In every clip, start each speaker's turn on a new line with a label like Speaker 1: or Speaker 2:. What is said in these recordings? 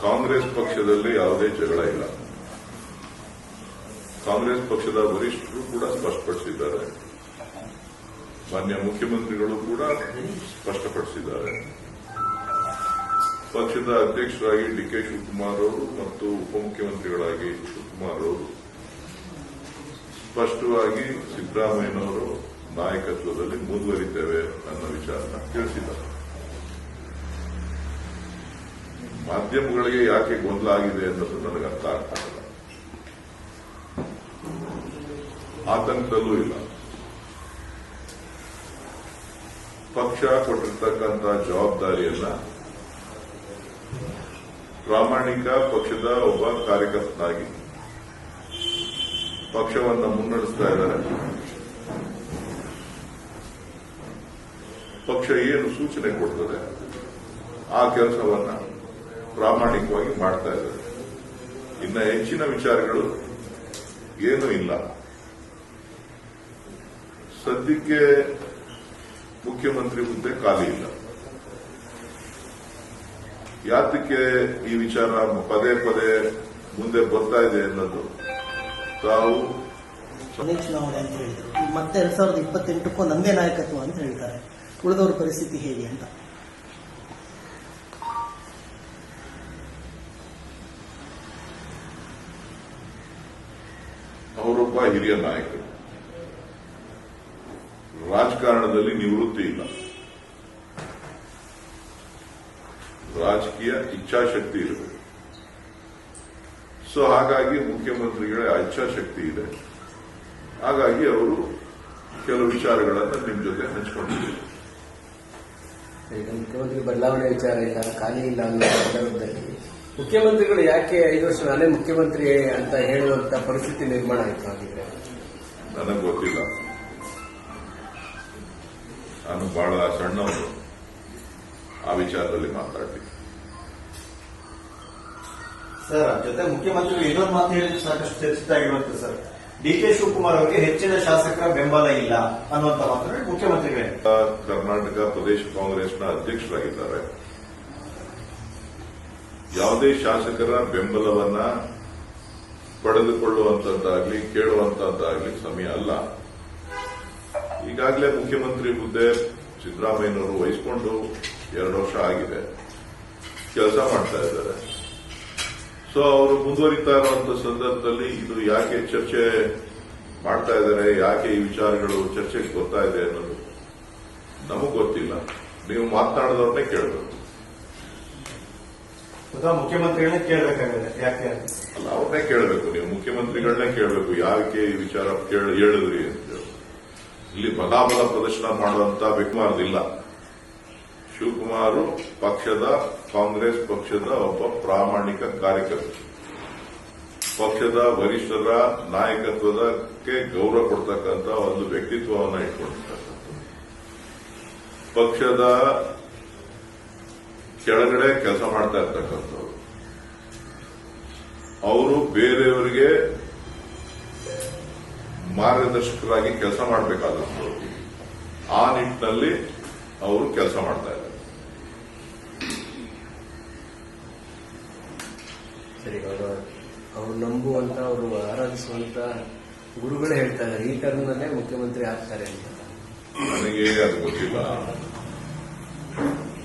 Speaker 1: ಕಾಂಗ್ರೆಸ್ ಪಕ್ಷದಲ್ಲಿ ಯಾವುದೇ ಜಗಳ ಇಲ್ಲ. ಕಾಂಗ್ರೆಸ್ ಪಕ್ಷದ ವರಿಷ್ಠರು ಕೂಡ ಸ್ಪಷ್ಟಪಡಿಸಿದ್ದಾರೆ. ಮಾನ್ಯ ಮುಖ್ಯಮಂತ್ರಿಗಳು ಕೂಡ ಸ್ಪಷ್ಟಪಡಿಸಿದ್ದಾರೆ. ಪಕ್ಷದ ಅಧ್ಯಕ್ಷರಾಗಿ ಡಿ ಕೆ ಶಿವಕುಮಾರ್ ಅವರು ಮತ್ತು ಉಪಮುಖ್ಯಮಂತ್ರಿಗಳಾಗಿ ಶಿವಕುಮಾರ್ ಅವರು. ಸ್ಪಷ್ಟವಾಗಿ ಸಿದ್ದರಾಮಯ್ಯನವರು ನಾಯಕತ್ವದಲ್ಲಿ ಮುಂದುವರಿತೇವೆ ಅನ್ನೋ ವಿಚಾರನ ತಿಳಿಸಿದ್ದಾರೆ. ಮಾಧ್ಯಮಗಳಿಗೆ ಯಾಕೆ ಗೊಂದಲ ಆಗಿದೆ ಅನ್ನೋದು ನನಗೆ ಅರ್ಥ ಆಗ್ತಾ ಇಲ್ಲ. ಆತಂಕದಲ್ಲೂ ಇಲ್ಲ. ಪಕ್ಷ ಕೊಟ್ಟಿರ್ತಕ್ಕಂಥ ಜವಾಬ್ದಾರಿಯನ್ನ ಪ್ರಾಮಾಣಿಕ ಪಕ್ಷದ ಒಬ್ಬ ಕಾರ್ಯಕರ್ತನಾಗಿ ಪಕ್ಷವನ್ನ ಮುನ್ನಡೆಸ್ತಾ ಇದ್ದಾರೆ. ಪಕ್ಷ ಏನು ಸೂಚನೆ ಕೊಡ್ತದೆ? ಆ ಕೆಲಸವನ್ನ ಪ್ರಾಮಾಣಿಕವಾಗಿ ಮಾಡ್ತಾ ಇದ್ದಾರೆ. ಇನ್ನ ಹೆಚ್ಚಿನ ವಿಚಾರಗಳು ಏನೂ ಇಲ್ಲ. ಸದ್ಯಕ್ಕೆ ಮುಖ್ಯಮಂತ್ರಿ ಹುದ್ದೆ ಖಾಲಿ ಇಲ್ಲ. ಯಾತಕ್ಕೆ ಈ ವಿಚಾರ ಪದೇ ಪದೇ ಮುಂದೆ ಬರ್ತಾ ಇದೆ ಅನ್ನೋದು ತಾವು
Speaker 2: ಚುನಾವಣೆ ಅಂತ ಹೇಳಿದ್ರು. ಮತ್ತೆ ಎರಡ್ ಸಾವಿರದ ಇಪ್ಪತ್ತೆಂಟಕ್ಕೂ ನಂದೇ ನಾಯಕತ್ವ ಅಂತ ಹೇಳ್ತಾರೆ. ಉಳಿದವ್ರ ಪರಿಸ್ಥಿತಿ ಹೇಗೆ ಅಂತ.
Speaker 1: ಅವರೊಬ್ಬ ಹಿರಿಯ ನಾಯಕರು. ರಾಜಕಾರಣದಲ್ಲಿ ನಿವೃತ್ತಿ ಇಲ್ಲ. ರಾಜಕೀಯ ಇಚ್ಛಾಶಕ್ತಿ ಇರಬೇಕು. ಸೊ ಹಾಗಾಗಿ ಮುಖ್ಯಮಂತ್ರಿಗಳ ಇಚ್ಛಾಶಕ್ತಿ ಇದೆ. ಹಾಗಾಗಿ ಅವರು ಕೆಲವು ವಿಚಾರಗಳನ್ನು ನಿಮ್ಮ ಜೊತೆ ಹಂಚಿಕೊಂಡಿದ್ದಾರೆ
Speaker 3: ಈಗ ಮುಖ್ಯಮಂತ್ರಿ ಬದಲಾವಣೆ ವಿಚಾರ ಇಲ್ಲ, ಖಾಲಿ ಇಲ್ಲ ಅನ್ನೋ ಸಂದರ್ಭದಲ್ಲಿ ಮುಖ್ಯಮಂತ್ರಿಗಳು ಯಾಕೆ ಐದು ವರ್ಷ ನಾನೇ ಮುಖ್ಯಮಂತ್ರಿ ಅಂತ ಹೇಳುವಂತ ಪರಿಸ್ಥಿತಿ ನಿರ್ಮಾಣ ಆಯ್ತು ಹಾಗಿದ್ರೆ
Speaker 1: ನನಗೆ ಗೊತ್ತಿಲ್ಲ. ನಾನು ಬಹಳ ಸಣ್ಣವರು ಆ ವಿಚಾರದಲ್ಲಿ ಮಾತಾಡ್ತೀನಿ.
Speaker 4: ಸರ್ ಜೊತೆ ಮುಖ್ಯಮಂತ್ರಿಗಳು ಇನ್ನೊಂದು ಮಾತು ಹೇಳಿದ್ರೆ ಸಾಕಷ್ಟು ಚರ್ಚಿತ ಆಗಿರುತ್ತೆ ಸರ್. ಡಿ ಕೆ ಶಿವಕುಮಾರ್ ಅವರಿಗೆ ಹೆಚ್ಚಿನ ಶಾಸಕರ ಬೆಂಬಲ ಇಲ್ಲ ಅನ್ನುವಂತ ಮಾತನ್ನು ಮುಖ್ಯಮಂತ್ರಿಗಳೇ.
Speaker 1: ಕರ್ನಾಟಕ ಪ್ರದೇಶ ಕಾಂಗ್ರೆಸ್ನ ಅಧ್ಯಕ್ಷರಾಗಿದ್ದಾರೆ. ಯಾವುದೇ ಶಾಸಕರ ಬೆಂಬಲವನ್ನ ಪಡೆದುಕೊಳ್ಳುವಂತದ್ದಾಗ್ಲಿ, ಕೇಳುವಂತದ್ದಾಗ್ಲಿ ಸಮಯ ಅಲ್ಲ. ಈಗಾಗಲೇ ಮುಖ್ಯಮಂತ್ರಿ ಹುದ್ದೆ ಸಿದ್ದರಾಮಯ್ಯನವರು ವಹಿಸಿಕೊಂಡು ಎರಡು ವರ್ಷ ಆಗಿದೆ. ಕೆಲಸ ಮಾಡ್ತಾ ಇದ್ದಾರೆ. ಸೊ ಅವರು ಮುಂದುವರಿತಾ ಇರುವಂತ ಸಂದರ್ಭದಲ್ಲಿ ಇದು ಯಾಕೆ ಚರ್ಚೆ ಮಾಡ್ತಾ ಇದ್ದಾರೆ, ಯಾಕೆ ಈ ವಿಚಾರಗಳು ಚರ್ಚೆಗೆ ಗೊತ್ತಾ ಇದೆ ಅನ್ನೋದು ನಮಗೂ ಗೊತ್ತಿಲ್ಲ. ನೀವು ಮಾತನಾಡಿದವ್ರನ್ನೇ ಕೇಳಬೇಕು.
Speaker 4: ಅಥವಾ ಮುಖ್ಯಮಂತ್ರಿಗಳನ್ನೇ ಕೇಳಬೇಕಾಗಿದೆ ಯಾಕೆ
Speaker 1: ಅವ್ರನ್ನೇ ಕೇಳಬೇಕು. ನೀವು ಮುಖ್ಯಮಂತ್ರಿಗಳನ್ನೇ ಕೇಳಬೇಕು. ಯಾಕೆ ಈ ವಿಚಾರ ಹೇಳಿದ್ರಿ ಅಂತ ಇಲ್ಲಿ ಬಲಾಬಲ ಪ್ರದರ್ಶನ ಮಾಡುವಂತ ಇಲ್ಲ. ಶಿವಕುಮಾರ್ ಪಕ್ಷದ, ಕಾಂಗ್ರೆಸ್ ಪಕ್ಷದ ಒಬ್ಬ ಪ್ರಾಮಾಣಿಕ ಕಾರ್ಯಕರ್ತ ಪಕ್ಷದ ವರಿಷ್ಠರ ನಾಯಕತ್ವದಕ್ಕೆ ಗೌರವ ಕೊಡ್ತಕ್ಕಂಥ ಒಂದು ವ್ಯಕ್ತಿತ್ವವನ್ನು ಇಟ್ಕೊಂಡಿರ್ತಕ್ಕಂಥ ಪಕ್ಷದ ಕೆಳಗಡೆ ಕೆಲಸ ಮಾಡ್ತಾ ಇರ್ತಕ್ಕಂಥವ್ರು. ಅವರು ಬೇರೆಯವರಿಗೆ ಮಾರ್ಗದರ್ಶಕರಾಗಿ ಕೆಲಸ ಮಾಡಬೇಕಾದಂಥವ್ರು ಆ ನಿಟ್ಟಿನಲ್ಲಿ ಅವರು ಕೆಲಸ ಮಾಡ್ತಾ ಇದ್ದಾರೆ.
Speaker 3: ಸರಿ ಅವರು ನಂಬುವಂತ ಅವರು ಆರಾಧಿಸುವಂತ ಗುರುಗಳೇ ಹೇಳ್ತಾ ಇದ್ದಾರೆ. ಈ ಟರ್ಮ್ನಲ್ಲೇ ಮುಖ್ಯಮಂತ್ರಿ ಆಗ್ತಾರೆ ಅಂತ.
Speaker 1: ನನಗೆ ಅದು ಗೊತ್ತಿಲ್ಲ.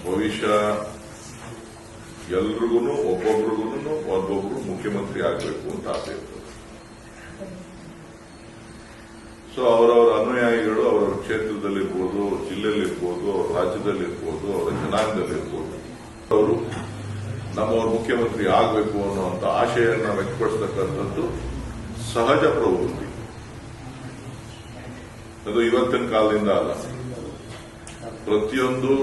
Speaker 1: ಭವಿಷ್ಯ ಎಲ್ರಿಗೂ ಒಬ್ಬೊಬ್ರಿಗೂ ಒಬ್ಬೊಬ್ರು ಮುಖ್ಯಮಂತ್ರಿ ಆಗಬೇಕು ಅಂತ ಆಸೆ ಇರ್ತದೆ. ಸೊ ಅವರವರ ಅನುಯಾಯಿಗಳು ಅವರ ಕ್ಷೇತ್ರದಲ್ಲಿರ್ಬೋದು ಜಿಲ್ಲೆಯಲ್ಲಿರ್ಬೋದು, ಅವ್ರ ರಾಜ್ಯದಲ್ಲಿರ್ಬೋದು, ಅವರ ಜನಾಂಗದಲ್ಲಿರ್ಬೋದು. ಅವರು ನಮ್ಮವ್ರ ಮುಖ್ಯಮಂತ್ರಿ ಆಗಬೇಕು ಅನ್ನುವಂಥ ಆಶಯನ್ನ ವ್ಯಕ್ತಪಡಿಸತಕ್ಕಂಥದ್ದು ಸಹಜ ಪ್ರವೃತ್ತಿ. ಅದು ಇವತ್ತಿನ ಕಾಲದಿಂದ ಅಲ್ಲ. ಪ್ರತಿಯೊಂದು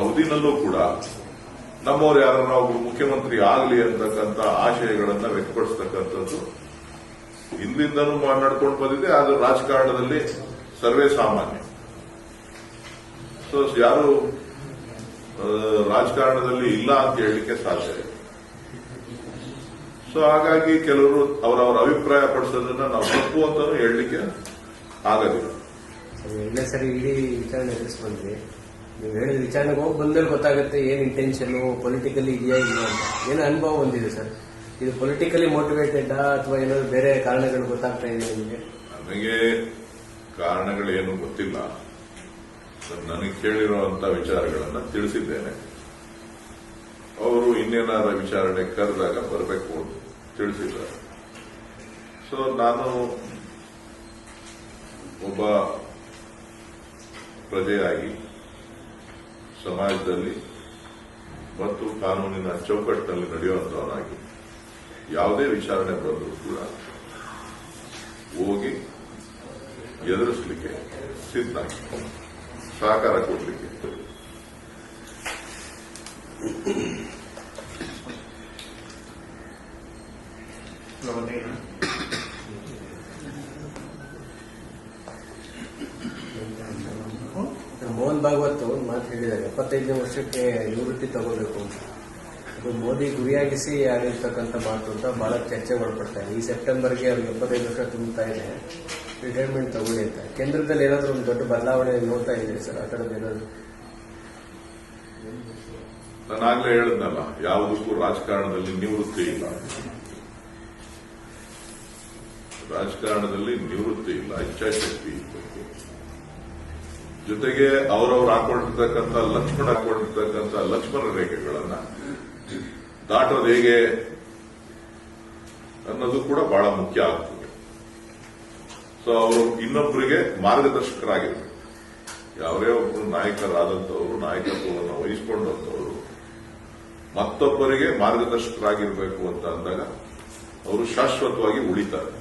Speaker 1: ಅವಧಿನಲ್ಲೂ ಕೂಡ ನಮ್ಮವ್ರು ಯಾರನ್ನ ನಾವು ಮುಖ್ಯಮಂತ್ರಿ ಆಗಲಿ ಅಂತಕ್ಕಂಥ ಆಶಯಗಳನ್ನ ವ್ಯಕ್ತಪಡಿಸ್ತಕ್ಕಂಥದ್ದು. ಮಾ- ನಡ್ಕೊಂಡು ಬಂದಿದೆ ಅದು ರಾಜಕಾರಣದಲ್ಲಿ ಸರ್ವೇ ಸಾಮಾನ್ಯ. ಸೊ ಯಾರು ರಾಜಕಾರಣದಲ್ಲಿ ಇಲ್ಲ ಅಂತ ಹೇಳಲಿಕ್ಕೆ ಸಾಧ್ಯ ಇಲ್ಲ. ಸೊ ಹಾಗಾಗಿ ಕೆಲವರು ಅವರವರ ಅಭಿಪ್ರಾಯ ಪಡಿಸೋದನ್ನ ನಾವು ತಪ್ಪು ಅಂತಾನು ಹೇಳಲಿಕ್ಕೆ ಆಗೋದಿಲ್ಲ.
Speaker 3: ಸರಿ, ಇಡೀ ವಿಚಾರಣೆ ಎದುರಿಸ್ಕೊಂಡ್ರಿ ನೀವು ಹೇಳಿದ ವಿಚಾರಣೆಗೆ ಹೋಗಿ ಬಂದ್ಮೇಲೆ ಗೊತ್ತಾಗುತ್ತೆ ಏನು ಇಂಟೆನ್ಷನ್ ಪೊಲಿಟಿಕಲಿ ಇದೆಯಾ ಇಲ್ಲ ಅಂತ. ಏನು ಅನುಭವ ಬಂದಿದೆ ಸರ್. ಇದು ಪೊಲಿಟಿಕಲಿ ಮೋಟಿವೇಟೆಡ್ ಅಥವಾ ಏನಾದ್ರು ಬೇರೆ ಕಾರಣಗಳು ಗೊತ್ತಾಗ್ತಾ ಇದೆ ನಿಮಗೆ?
Speaker 1: ನನಗೆ ಕಾರಣಗಳೇನು ಗೊತ್ತಿಲ್ಲ. ನನಗೆ ಕೇಳಿರುವಂತ ವಿಚಾರಗಳನ್ನ ತಿಳಿಸಿದ್ದೇನೆ. ಅವರು ಇನ್ನೇನಾದ ವಿಚಾರಣೆ ಕರೆದಾಗ ಬರಬೇಕು ತಿಳಿಸಿದ್ದಾರೆ. ಸೊ ನಾನು ಒಬ್ಬ ಪ್ರಜೆಯಾಗಿ ಸಮಾಜದಲ್ಲಿ ಮತ್ತು ಕಾನೂನಿನ ಚೌಕಟ್ಟಿನಲ್ಲಿ ನಡೆಯುವಂತವನಾಗಿ ಯಾವುದೇ ವಿಚಾರಣೆ ಬಂದರೂ ಕೂಡ ಹೋಗಿ ಎದುರಿಸಲಿಕ್ಕೆ ಸಿದ್ಧ. ಸಹಕಾರ ಕೊಡಲಿಕ್ಕೆ.
Speaker 3: ಮೋಹನ್ ಭಾಗವತ್ ಒಂದು ಮಾತು ಹೇಳಿದ್ದಾರೆ. ಎಪ್ಪತ್ತೈದನೇ ವರ್ಷಕ್ಕೆ ನಿವೃತ್ತಿ ತಗೋಬೇಕು ಅಂತ. ಅದು ಮೋದಿ ಗುರಿಯಾಗಿಸಿ ಆಗಿರ್ತಕ್ಕಂಥ ಮಾತು ಅಂತ ಬಹಳ ಚರ್ಚೆ ಒಳಪಡ್ತಾರೆ ಈ ಸೆಪ್ಟೆಂಬರ್ಗೆ ಅವ್ರಿಗೆ ಎಪ್ಪತ್ತೈದು ವರ್ಷ ತುಂಬುತ್ತಾ ಇದೆ. ರಿಟೈರ್ಮೆಂಟ್ ತಗೊಳ್ಳಿ ಅಂತ. ಕೇಂದ್ರದಲ್ಲಿ ಏನಾದರೂ ಒಂದು ದೊಡ್ಡ ಬದಲಾವಣೆ ನೋಡ್ತಾ ಇದ್ದೀರಿ ಸರ್? ಆ ಥರದ್ದು ಏನಾದ್ರು?
Speaker 1: ನಾನಾಗ್ಲೇ ಹೇಳಿದ್ನಲ್ಲ ಯಾವುದಕ್ಕೂ ರಾಜಕಾರಣದಲ್ಲಿ ನಿವೃತ್ತಿ ಇಲ್ಲ. ರಾಜಕಾರಣದಲ್ಲಿ ನಿವೃತ್ತಿ ಇಲ್ಲ, ಇಚ್ಛಾಶಕ್ತಿ ಇರಬೇಕು. ಜೊತೆಗೆ ಅವರವ್ರು ಹಾಕೊಂಡಿರ್ತಕ್ಕಂಥ ಲಕ್ಷ್ಮಣ ಹಾಕೊಂಡಿರ್ತಕ್ಕಂಥ ಲಕ್ಷ್ಮಣ ರೇಖೆಗಳನ್ನ ದಾಟೋದು ಹೇಗೆ ಅನ್ನೋದು ಕೂಡ ಬಹಳ ಮುಖ್ಯ ಆಗ್ತದೆ. ಸೊ ಅವರು ಇನ್ನೊಬ್ಬರಿಗೆ ಮಾರ್ಗದರ್ಶಕರಾಗಿರ್ಬೇಕು. ಯಾವೇ ಒಬ್ಬರು ನಾಯಕರಾದಂಥವರು, ನಾಯಕತ್ವವನ್ನು ವಹಿಸಿಕೊಂಡಂಥವರು, ಮತ್ತೊಬ್ಬರಿಗೆ ಮಾರ್ಗದರ್ಶಕರಾಗಿರ್ಬೇಕು ಅಂತ ಅಂದಾಗ, ಅವರು ಶಾಶ್ವತವಾಗಿ ಉಳಿತಾರೆ.